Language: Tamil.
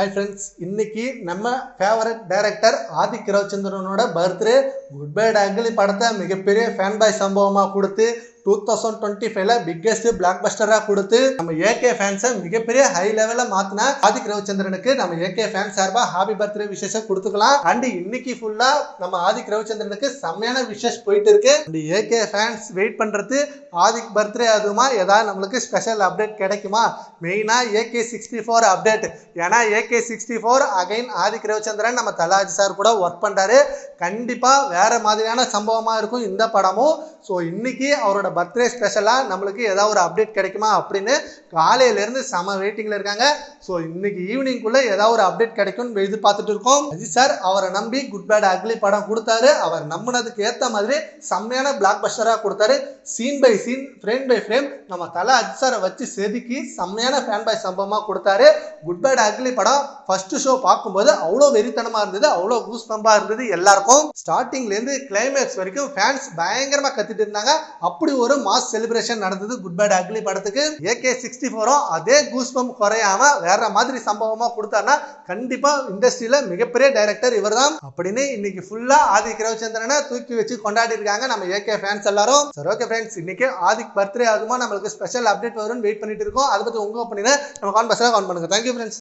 ஹாய் ஃப்ரெண்ட்ஸ் இன்னைக்கு நம்ம ஃபேவரட் டைரக்டர் ஆதிக் ரவிச்சந்திரனோட பர்த்டே குட் பை அங்கிலி படத்தை மிகப்பெரிய ஃபேன் பாய் சம்பவமாக கொடுத்து டூ தௌசண்ட் டுவெண்ட்டி ஃபைவ்ல பிக்கெஸ்ட் பிளாக் பஸ்டராக கொடுத்து நம்ம ஏகே ஃபேன்ஸை மிகப்பெரிய ஹை லெவலில் மாற்றின ஆதிக் ரவிச்சந்திரனுக்கு நம்ம ஏகே ஃபேன் சார்பாக ஹாப்பி பர்த்டே விஷயம் கொடுத்துக்கலாம். அண்ட் இன்னைக்கு ஃபுல்லாக நம்ம ஆதிக் ரவிச்சந்திரனுக்கு செம்மையான விஷஸ் போயிட்டு இருக்கு. அண்ட் ஏகே ஃபேன்ஸ் வெயிட் பண்ணுறது ஆதிக் பர்த்டே அதுமா ஏதாவது நம்மளுக்கு ஸ்பெஷல் அப்டேட் கிடைக்குமா? மெயினாக ஏகே சிக்ஸ்டி ஃபோர் அப்டேட் ஏன்னா AK sixty four again Adhik Ravichandran நம்ம தலாஜி சார் கூட ஒர்க் பண்ணுறாரு கண்டிப்பாக வேறு மாதிரியான சம்பவமாக இருக்கும் இந்த படமும். ஸோ இன்னைக்கு அவரோட பர்த்டே ஸ்பெஷலாக நம்மளுக்கு ஏதாவது ஒரு அப்டேட் கிடைக்குமா அப்படின்னு காலையிலேருந்து செம வெயிட்டிங்கில் இருக்காங்க. ஸோ இன்னைக்கு ஈவினிங்குள்ளே ஏதாவது ஒரு அப்டேட் கிடைக்கும்னு எதிர்பார்த்துட்டு இருக்கோம். அஜித் சார் அவரை நம்பி குட் பேட் அக்லி படம் கொடுத்தாரு. அவர் நம்பினதுக்கு ஏற்ற மாதிரி செம்மையான பிளாக் பஸ்டராக கொடுத்தாரு. Scene by scene frame by frame நம்ம தலை அஜித் சாரை வச்சு செதுக்கி செம்மையான ஃபேன் பாய் சம்பவமாக கொடுத்தாரு. குட் பேட் அக்லி படம் ஃபர்ஸ்ட் ஷோ பார்க்கும்போது அவ்வளோ வெறித்தனமாக இருந்தது அவ்வளோ கூஸ் பம்பாக இருந்தது எல்லாருக்கும். ஸ்டார்டிங்லேருந்து கிளைமேக்ஸ் வரைக்கும் ஃபேன்ஸ் பயங்கரமாக கத்திட்டு இருந்தாங்க. அப்படி ஒரு மாஸ் செலிப்ரேஷன் நடந்தது. குட் பேட் அக்லி படத்துக்கு. ஏகே சிக்ஸ்டி ஃபோரும் அதே கூஸ்பம் குறையாம வேற மாதிரி சம்பவமா கொடுத்தாருன்னா கண்டிப்பா இண்டஸ்ட்ரியில மிகப்பெரிய டைரக்டர் இவர் தான் அப்படின்னு இன்னைக்கு ஃபுல்லா ஆதிக் ரவிச்சந்திரனை தூக்கி வச்சு கொண்டாடி இருக்காங்க நம்ம ஏகே ஃபேன்ஸ் எல்லாரும். சரி ஓகே ஃப்ரெண்ட்ஸ் இன்னைக்கு ஆதிக் பர்த்டே ஆகுமா? நம்மளுக்கு ஸ்பெஷல் அப்டேட் வரும்னு வெயிட் பண்ணிட்டு இருக்கோம். அதை பத்தி உங்க ஒப்பீனியனை நம்ம கான்பர்ஸ்ல கான் பண்ணுங்க. Thank you friends